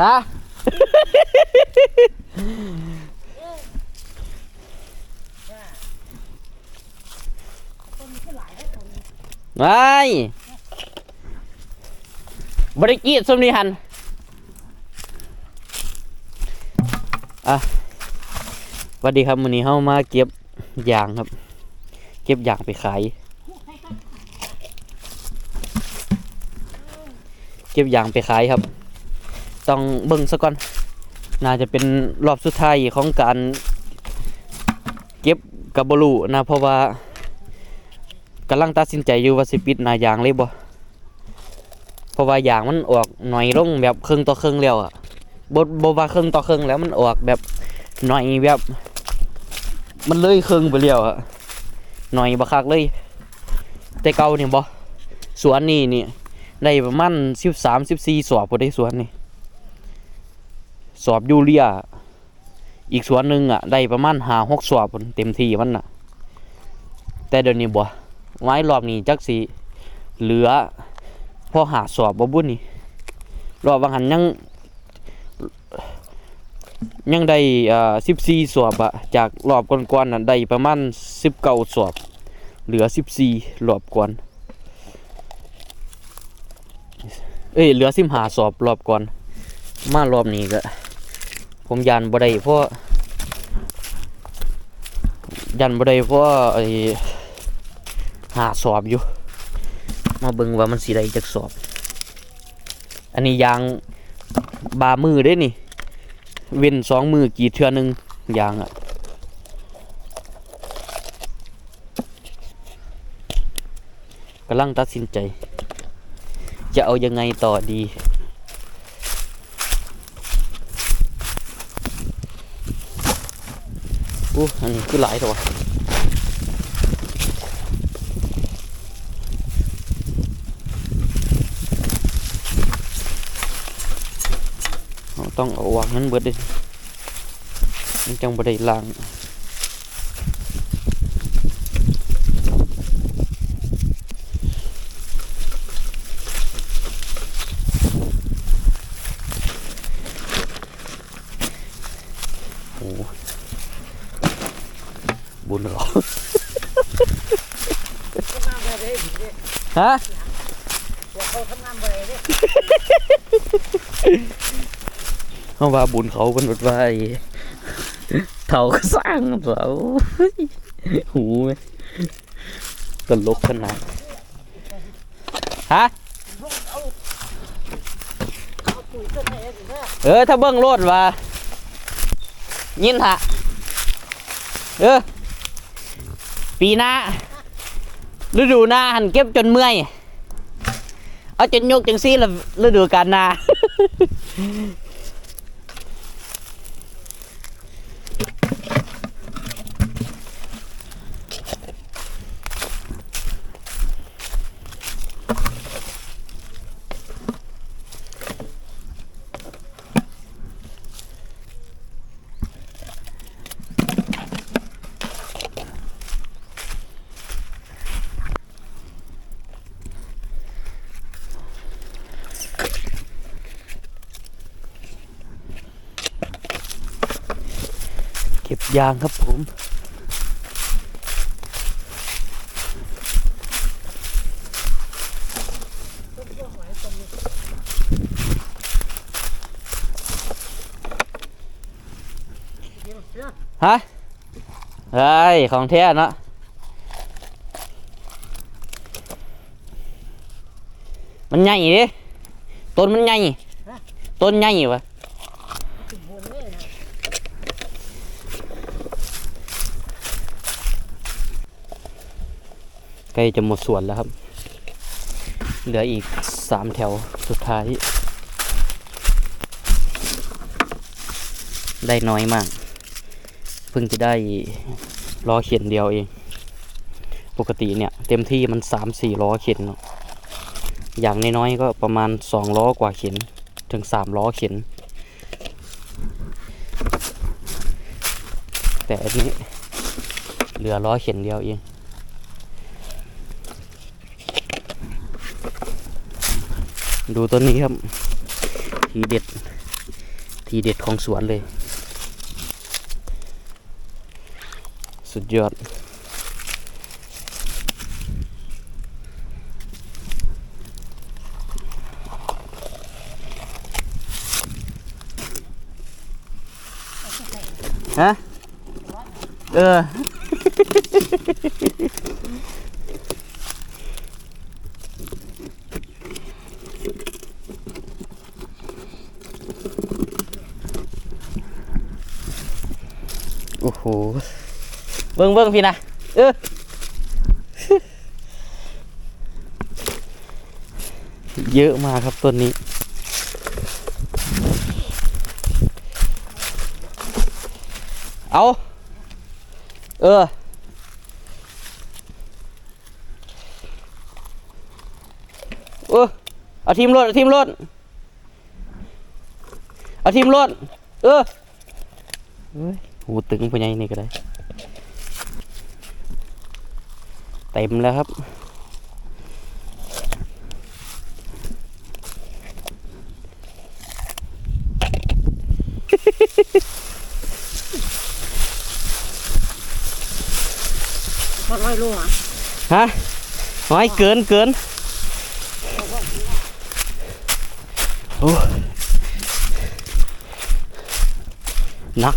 ฮะไม่บริกีสมนิหันอะสวัสดีครับวันนี้เข้ามาเก็บยางครับ เก็บยางไปขาย ก็บยางไปขายครับ ต้องเบิ่งซะก่อน น่าจะเป็นรอบสุดท้ายของการ เก็บกับบลูนะเพราะว่ากำลังตัดสินใจอยู่ว่าสิปิดนายางเลยบ่เพราะว่ายางมันออกหน่อยลงแบบครึ่งต่อครึ่งแล้วอะบ่บ่ว่าครึ่งต่อครึ่งแล้วมันออกแบบหน่อยแบบ มันเลยครึ่งไปแล้วอะหน่อยบักคักเลย แต่เก่าเนี่ยบ่สวนนี่นี่ ได้ประมาณ13 14สอบบ่ได้สวนนี่สอบยูเรีย อีกสวนหนึ่งอะได้ประมาณหาหกสอบพุ่นเต็มที่มันอะ แต่เดี๋ยวนี้บ่ไม้รอบนี้จักสีเหลือพอหาสอบบ่บุญนี่รอบบางหันยังยังได้อ่าสิบสี่สอบอะจากรอบก่อนๆน่ะได้ประมาณสิบเก้าสอบ เหลือสิบสี่รอบก่อน เอ้ยเหลือสิบห้าสอบรอบก่อน มารอบนี้ก็ผมยันบ่ได้เพราะยันบ่ได้เพราะไอ้หาสอบอยู่ มาเบิ่งว่ามันสิได้จักสอบ อันนี้ยางบามือเด้นี่ เว้นสองมือกี่เทื่อหนึงยางอะกำลังตัดสินใจ จะเอายังไงต่อดี อู้อันนี้คือหลายตัวต้องเอาวางนั้นเบิดดิมันจังบ่ได้ล้าง โอ้บุญเหรอทำงานอะไรเด้ฮะพวกเขาทำงานอะไรเด้เขาว่าบุญเขาเป็นแบบว่าไอ้เท่าก็สร้างเราหูไหมตลกขนาดฮะเอาปุ๋ยต้นไหนกันเด้อเออถ้าเบิ้งโลดว่า ยินฮะเออปีหน้าฤดูหน้าหันเก็บจนเมื่อย เอาจนยกจังซี่ละฤดูกาลหน้า เก็บ ยางครับผมฮะเฮ้ยของแท้เนาะมันใหญ่ดิต้นมันใหญ่ต้นใหญ่วะ บนเลยนะ ใก ล้จะหมดสวนแล้วครับ เหลืออีกสามแถวสุดท้าย ได้น้อยมาก เพิ่งจะได้ล้อเขียนเดียวเอง ปกติเนี่ย เต็มที่มันสามสี่ล้อเข็น อย่างน้อยๆก็ประมาณสองล้อกว่าเข็น ถึงสามล้อเข็น แต่อันนี้เหลือล้อเข็นเดียวเอง ดูต้นนี้ครับ ทีเด็ด ทีเด็ดของสวนเลย สุดยอด ฮะ เออ อ้โห เบิ้งเบิ้งพี่นะ เออเยอะมากครับต้นนี้ เอา เออ เออ เอาทีมรถเอาทีมรถเอาทีมรถเออเฮ้ย หูตึงไปยังนี่ก็ได้ เต็มแล้วครับพอร้อยโลอะฮะน้อยเกินเกินโอ้หนัก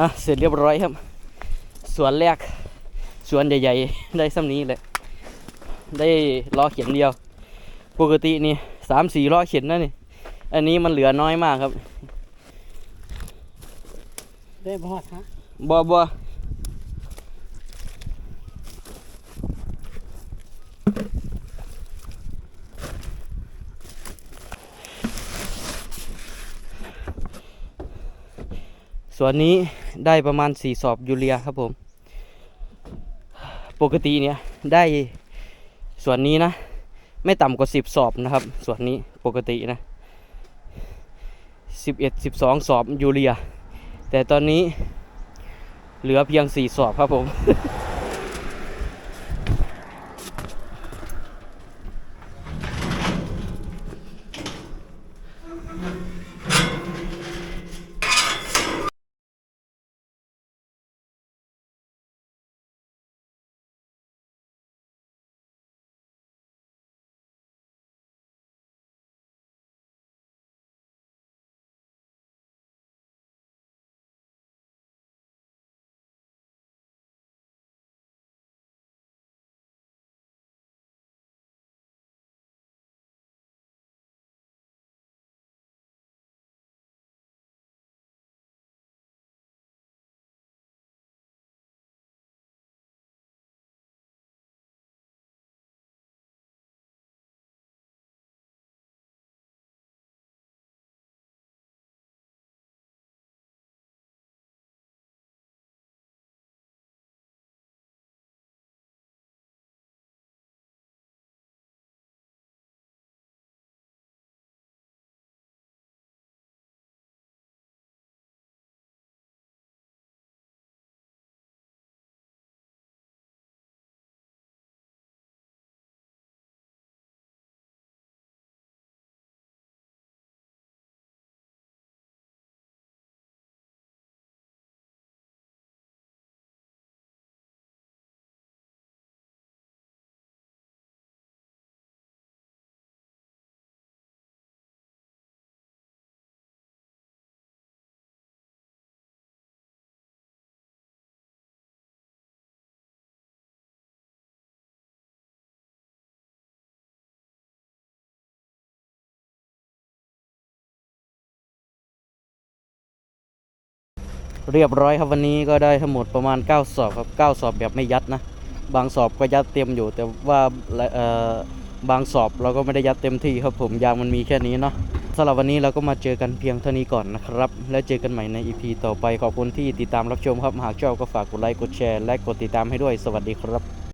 อะเสร็จเรียบร้อยครับ สวนแรกสวนใหญ่ๆ ได้ซ้ำนี้เลยได้ล้อเขียนเดียว ปกตินี่สามสี่ล้อเขียนนะนี่ อันนี้มันเหลือน้อยมากครับ ได้บอดฮะบัวบัว ส่วนนี้ได้ประมาณสี่สอบยูเรียครับผม ปกติเนี่ยได้ส่วนนี้นะ ไม่ต่ำกว่าสิบสอบนะครับส่วนนี้ปกตินะสิบเอ็ดสิบสองสอบยูเรีย แต่ตอนนี้เหลือเพียงสี่สอบครับผม เรียบร้อยครับวันนี้ก็ได้ทั้งหมดประมาณ 9 สอบครับ 9 สอบแบบไม่ยัดนะ บางสอบก็ยัดเต็มอยู่ แต่ว่าบางสอบเราก็ไม่ได้ยัดเต็มที่ครับผมยางมันมีแค่นี้เนาะสำหรับวันนี้เราก็มาเจอกันเพียงเท่านี้ก่อนนะครับ แล้วเจอกันใหม่ใน EP ต่อไปขอบคุณที่ติดตามรับชมครับ หากชอบก็ฝากกดไลค์กดแชร์และกดติดตามให้ด้วยสวัสดีครับ